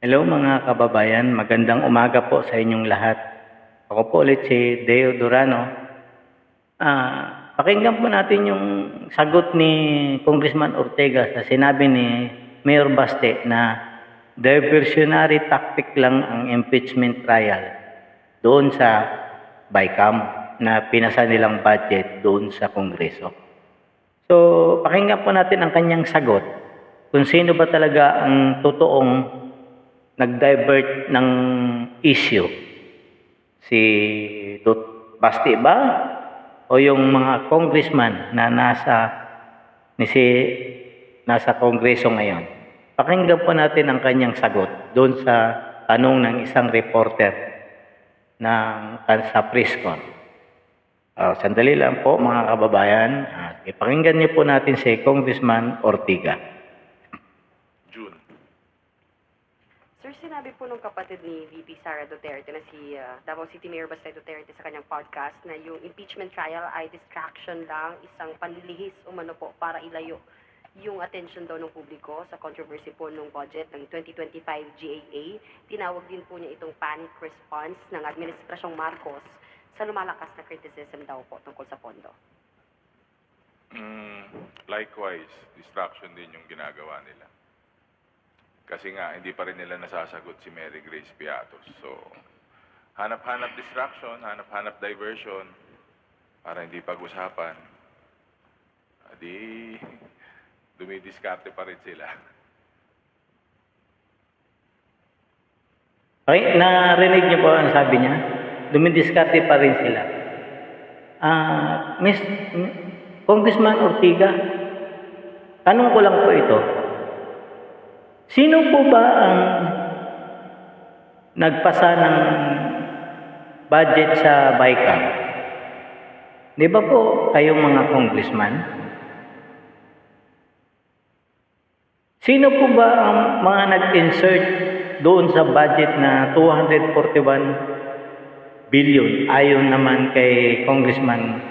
Hello mga kababayan, magandang umaga po sa inyong lahat. Ako po ulit si Deo Durano. Ah, pakinggan po natin yung sagot ni Congressman Ortega sa sinabi ni Mayor Baste na diversionary tactic lang ang impeachment trial doon sa BICAM na pinasa nilang budget doon sa Kongreso. So, pakinggan po natin ang kanyang sagot kung sino ba talaga ang totoong nag-divert ng issue. Si Tut Basti ba? O yung mga congressman na nasa ni si nasa kongreso ngayon. Pakinggan po natin ang kanyang sagot doon sa tanong ng isang reporter ng sa press con. Ah, sandali lang po mga kababayan. Uh, ipakinggan niyo po natin si Congressman Ortiga. Sir, sinabi po nung kapatid ni VP Sara Duterte na si ah, Davao City Mayor Basta Duterte sa kanyang podcast na yung impeachment trial ay distraction lang, isang panlilihis umano po para ilayo yung attention daw ng publiko sa controversy po ng budget ng 2025 GAA. Tinawag din po niya itong panic response ng Administrasyong Marcos sa lumalakas na criticism daw po tungkol sa pondo. Mm, likewise, distraction din yung ginagawa nila. Kasi nga, hindi pa rin nila nasasagot si Mary Grace Piatos. So, hanap-hanap distraction, hanap-hanap diversion, para hindi pag-usapan. Adi, dumidiskarte pa rin sila. Okay, narinig niyo po ang sabi niya? Dumidiskarte pa rin sila. Ah, Miss Congressman Ortiga, tanong ko lang po ito. Sino po ba ang nagpasa ng budget sa BICAM? Di ba po kayong mga congressman? Sino po ba ang mga nag-insert doon sa budget na 241 billion ayon naman kay Congressman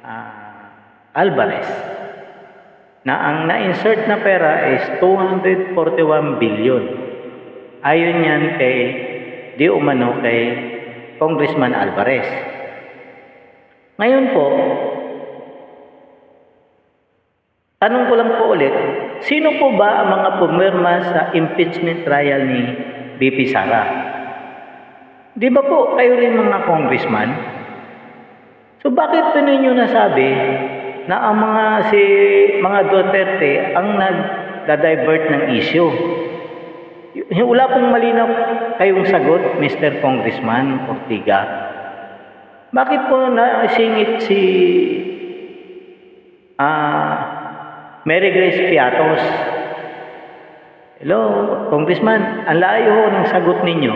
ah, Alvarez na ang na-insert na pera is 241 billion ayon yan kay di umano kay Congressman Alvarez ngayon po Tanong ko lang po ulit, sino po ba ang mga pumirma sa impeachment trial ni BP Sara? Di ba po kayo rin mga congressman? So bakit po ninyo nasabi na ang mga si mga Duterte ang nag-divert ng issue? Wala pong malinaw kayong sagot, Mr. Congressman Ortiga. Bakit po nasingit si ah Mary Grace Piatos. Hello, Congressman, ang layo ng sagot ninyo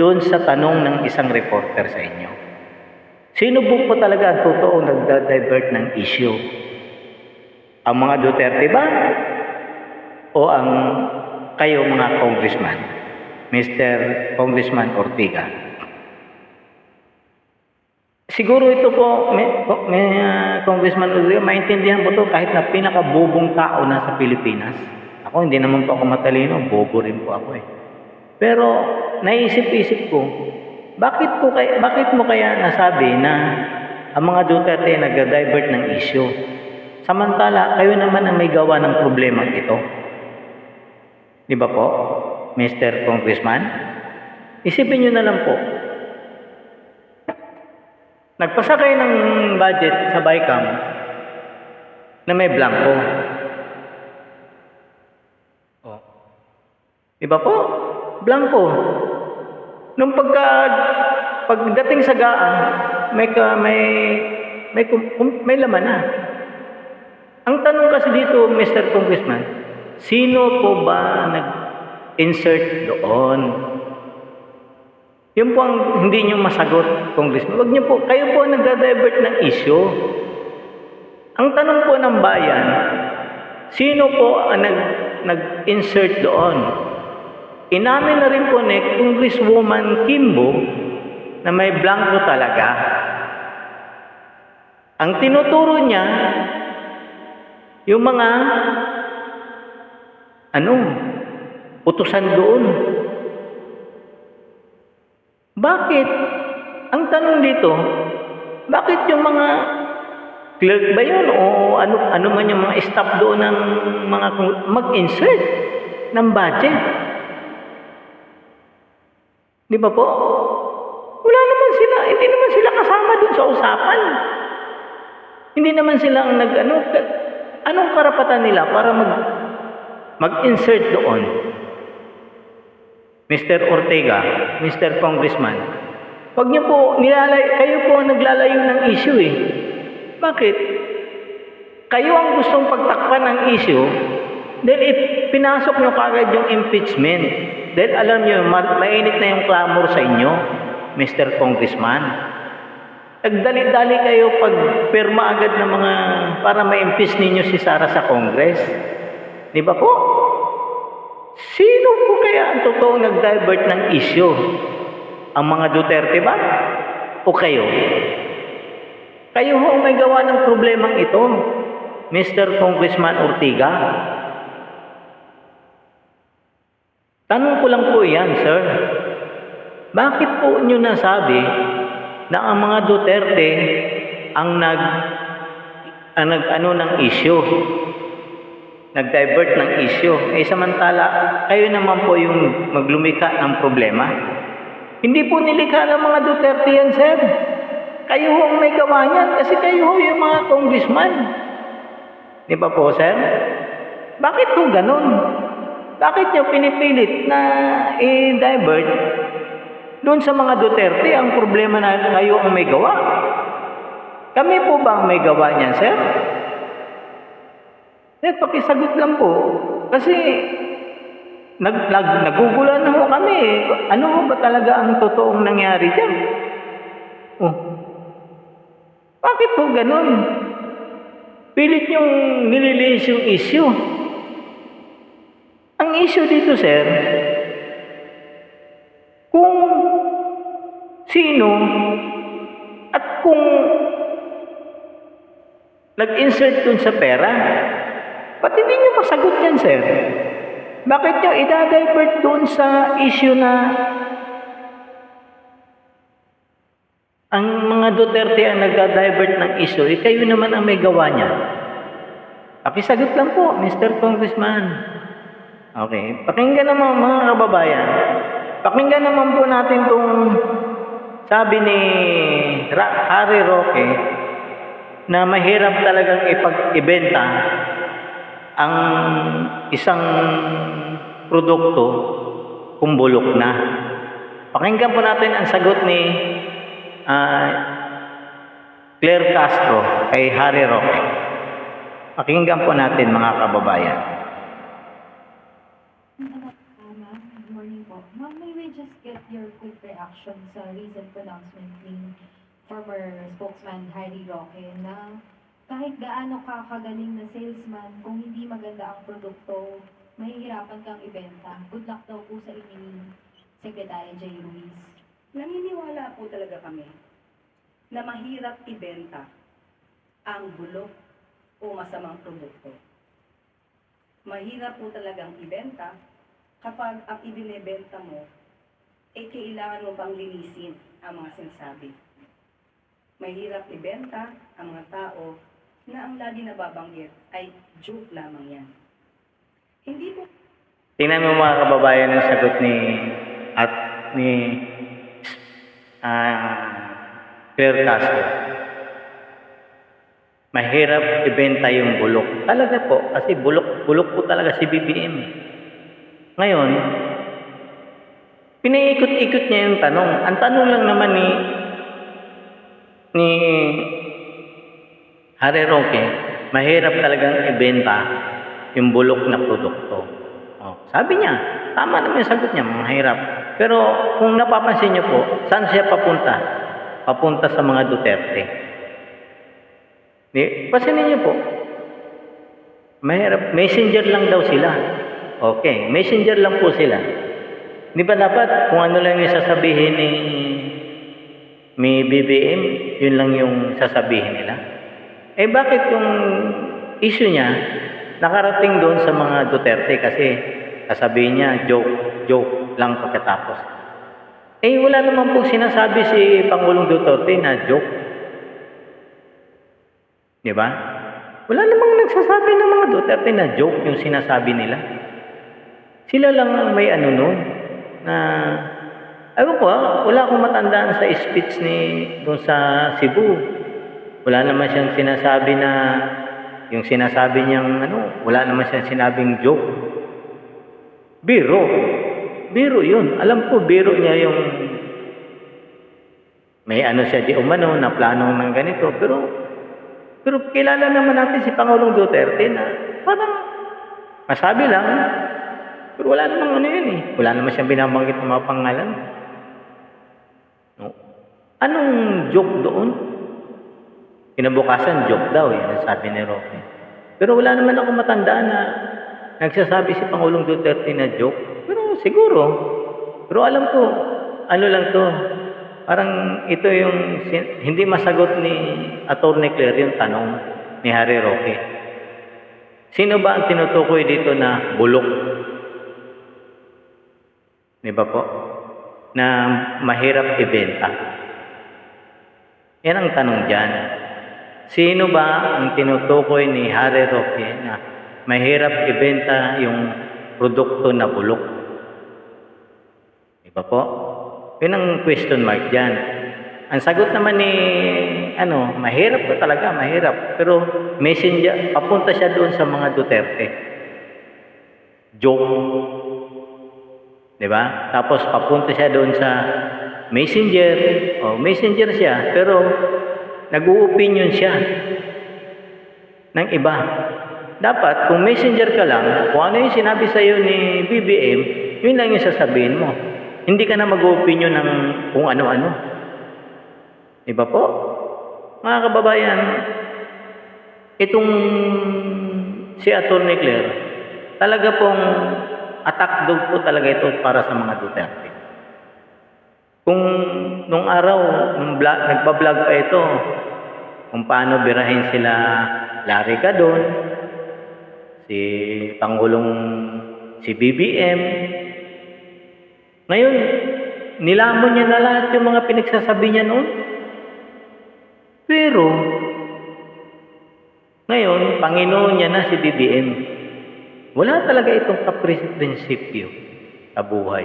doon sa tanong ng isang reporter sa inyo. Sino po po talaga ang totoong nagda-divert ng issue? Ang mga Duterte ba? O ang kayo mga congressman? Mr. Congressman Ortiga. Siguro ito po, may, may ah, Congressman Rodrigo, maintindihan po to kahit na pinakabubong tao na sa Pilipinas. Ako, hindi naman po ako matalino, bobo rin po ako eh. Pero, naisip-isip ko, bakit, ko kaya, bakit mo kaya nasabi na ang mga Duterte nag-divert ng issue? Samantala, kayo naman ang may gawa ng problema ito. Di ba po, Mr. Congressman? Isipin nyo na lang po, Nagpasa kayo ng budget sa BICAM na may blanco. Oh. Iba po? Blanco. Nung pagka pagdating sa gaan, may ka, may may may laman na. Ang tanong kasi dito, Mr. Congressman, sino po ba nag-insert doon? Yun po ang hindi nyo masagot, Congressman. Huwag nyo po, kayo po ang nagda-divert ng issue. Ang tanong po ng bayan, sino po ang nag, nag-insert doon? Inamin na rin po ni Congresswoman Kimbo na may blanco talaga. Ang tinuturo niya, yung mga ano, utusan doon. Bakit? Ang tanong dito, bakit yung mga clerk ba yun o ano, ano man yung mga staff doon ng mga mag-insert ng budget? Di ba po? Wala naman sila, hindi naman sila kasama doon sa usapan. Hindi naman sila ang nag, ano, anong karapatan nila para mag, mag-insert doon? Mr. Ortega, Mr. Congressman, wag niyo po, nilalay, kayo po ang naglalayo ng issue eh. Bakit? Kayo ang gustong pagtakpan ng issue dahil ip- pinasok niyo kagad yung impeachment. Dahil alam niyo, ma- mainit na yung clamor sa inyo, Mr. Congressman. Nagdali-dali kayo pag pirma agad ng mga para ma-impeach ninyo si Sara sa Congress. Di ba po? Sino po kaya ang totoong nag-divert ng issue? Ang mga Duterte ba? O kayo? Kayo ho ang may gawa ng problemang ito, Mr. Congressman Ortiga. Tanong ko lang po yan, sir. Bakit po nyo nasabi na ang mga Duterte ang nag ang nag ano ng issue? Nag-divert ng issue. Eh samantala, kayo naman po yung maglumika ng problema. Hindi po nilikha ng mga Duterte yan, sir. Kayo ho ang may gawa niyan kasi kayo ho yung mga congressman. Di ba po, sir? Bakit po ganun? Bakit niyo pinipilit na i-divert doon sa mga Duterte ang problema na kayo ang may gawa? Kami po ba ang may gawa niyan, sir? Sir, pakisagot lang po. Kasi nag, nag, nagugulan na ho kami. eh. Ano ho ba talaga ang totoong nangyari dyan? Oh. Bakit po ganun? Pilit yung nililis yung issue. Ang issue dito, sir, kung sino at kung nag-insert dun sa pera, ba't hindi nyo masagot yan, sir? Bakit nyo idadivert dun sa issue na ang mga Duterte ang nagda-divert ng issue, eh kayo naman ang may gawa niya. Pakisagot lang po, Mr. Congressman. Okay, pakinggan naman mga kababayan. Pakinggan naman po natin itong sabi ni Harry Roque na mahirap talagang ipag-ibenta ang isang produkto kung bulok na. Pakinggan po natin ang sagot ni ah, Claire Castro kay Harry Roque. Pakinggan po natin mga kababayan. Uh, ma'am, good morning po. Ma'am, may we just get your quick reaction sa recent pronouncement ni former spokesman Harry Roque na kahit gaano ka kagaling na salesman, kung hindi maganda ang produkto, mahihirapan kang ibenta. Good luck daw po sa inyo ni Secretary Jay Ruiz. Naniniwala po talaga kami na mahirap ibenta ang bulok o masamang produkto. Mahirap po talagang ibenta kapag ang ibinebenta mo ay kailangan mo pang linisin ang mga sinasabi. Mahirap ibenta ang mga tao na ang lagi nababanggit ay joke lamang yan. Hindi po Tingnan mo mga kababayan ang sagot ni at ni ah Claire Castro. Mahirap ibenta yung bulok. Talaga po, kasi bulok, bulok po talaga si BBM. eh. Ngayon, piniikot-ikot niya yung tanong. Ang tanong lang naman ni ni Harry Roque, mahirap talagang ibenta yung bulok na produkto. Oh, sabi niya, tama naman yung sagot niya, mahirap. Pero kung napapansin niyo po, saan siya papunta? Papunta sa mga Duterte. Di, pasinin niyo po. Mahirap, messenger lang daw sila. Okay, messenger lang po sila. Di ba dapat kung ano lang yung sasabihin ni may BBM, yun lang yung sasabihin nila? Eh bakit yung issue niya nakarating doon sa mga Duterte kasi sasabihin niya joke, joke lang pagkatapos. Eh, wala naman pong sinasabi si Pangulong Duterte na joke. Di ba? Wala namang nagsasabi ng mga Duterte na joke yung sinasabi nila. Sila lang ang may ano nun, na, ayun ko ah, wala akong matandaan sa speech ni doon sa Cebu. Wala naman siyang sinasabi na, yung sinasabi niyang ano, wala naman siyang sinabing joke. Biro. Biro yun. Alam ko, biro niya yung may ano siya di umano na plano ng ganito. Pero, pero kilala naman natin si Pangulong Duterte na parang masabi lang, pero wala namang ano yun eh. Wala naman siyang binabanggit ng mga pangalan. No. Anong joke doon? Kinabukasan, joke daw, yan ang sabi ni Roque. Pero wala naman ako matandaan na nagsasabi si Pangulong Duterte na joke. Pero siguro, pero alam ko, ano lang to, parang ito yung hindi masagot ni Atty. Claire yung tanong ni Harry Roque. Sino ba ang tinutukoy dito na bulok? Di ba po? Na mahirap ibenta. Yan ang tanong dyan. Sino ba ang tinutukoy ni Harry Roque na mahirap ibenta yung produkto na bulok? Di ba po? Yun ang question mark dyan. Ang sagot naman ni, ano, mahirap ko talaga, mahirap. Pero messenger, papunta siya doon sa mga Duterte. Joke. Di ba? Tapos papunta siya doon sa messenger. O, messenger siya. Pero nag-uopinion siya ng iba. Dapat, kung messenger ka lang, kung ano yung sinabi sa'yo ni BBM, yun lang yung sasabihin mo. Hindi ka na mag-opinion ng kung ano-ano. Iba po? Mga kababayan, itong si Atty. Claire, talaga pong attack dog po talaga ito para sa mga Duterte. Kung nung araw, nung vlog, nagbablog pa ito, kung paano birahin sila Larry Gadon, si Pangulong si BBM. Ngayon, nilamon niya na lahat yung mga pinagsasabi niya noon. Pero, ngayon, Panginoon niya na si BBM. Wala talaga itong kaprinsipyo sa buhay.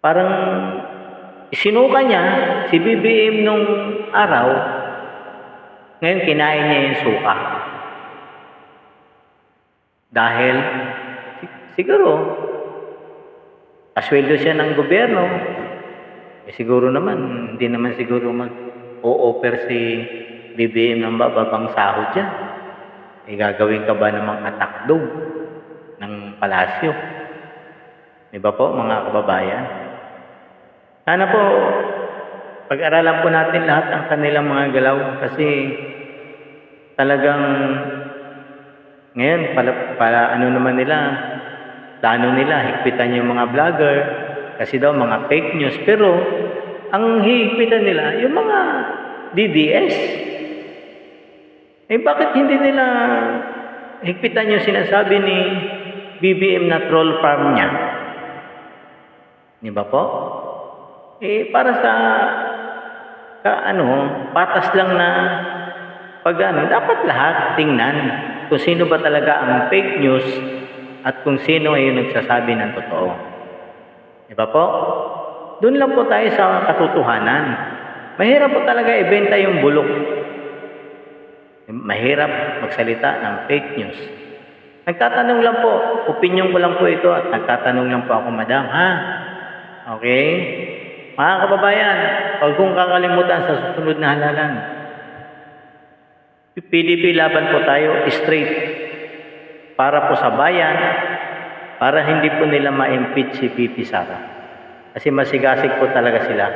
Parang isinuka niya si BBM nung araw, ngayon kinain niya yung suka. Dahil, si- siguro, asweldo siya ng gobyerno, eh, siguro naman, hindi naman siguro mag-o-offer si BBM ng bababang sahod dyan. Eh, gagawin ka ba namang attack dog ng palasyo? Di ba po, mga kababayan? Sana po, pag-aralan po natin lahat ang kanilang mga galaw kasi talagang ngayon, pala, pala ano naman nila, plano nila, higpitan yung mga vlogger kasi daw mga fake news. Pero, ang hihigpitan nila, yung mga DDS. Eh, bakit hindi nila higpitan yung sinasabi ni BBM na troll farm niya? Di ba po? Eh, para sa ka, ano, patas lang na pag ano, dapat lahat tingnan kung sino ba talaga ang fake news at kung sino ay yung nagsasabi ng totoo. Di ba po? Doon lang po tayo sa katotohanan. Mahirap po talaga ibenta yung bulok. Mahirap magsalita ng fake news. Nagtatanong lang po, opinion ko lang po ito at nagtatanong lang po ako, madam, ha? Okay? Mga kababayan, huwag kong kakalimutan sa susunod na halalan. PDP laban po tayo straight para po sa bayan, para hindi po nila ma-impeach si PP Sara. Kasi masigasig po talaga sila.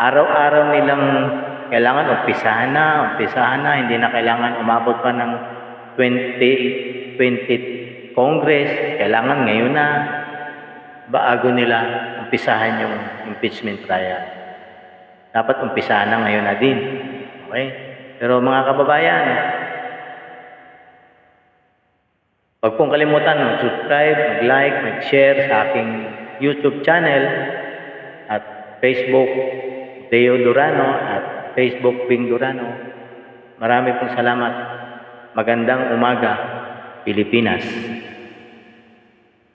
Araw-araw nilang kailangan umpisahan na, umpisahan na, hindi na kailangan umabot pa ng 20, 20 Congress, kailangan ngayon na bago nila umpisahan yung impeachment trial. Dapat umpisahan na ngayon na din. Okay? Pero mga kababayan, huwag pong kalimutan mag-subscribe, mag-like, mag-share sa aking YouTube channel at Facebook Deo Durano at Facebook Ping Durano. Marami pong salamat. Magandang umaga, Pilipinas.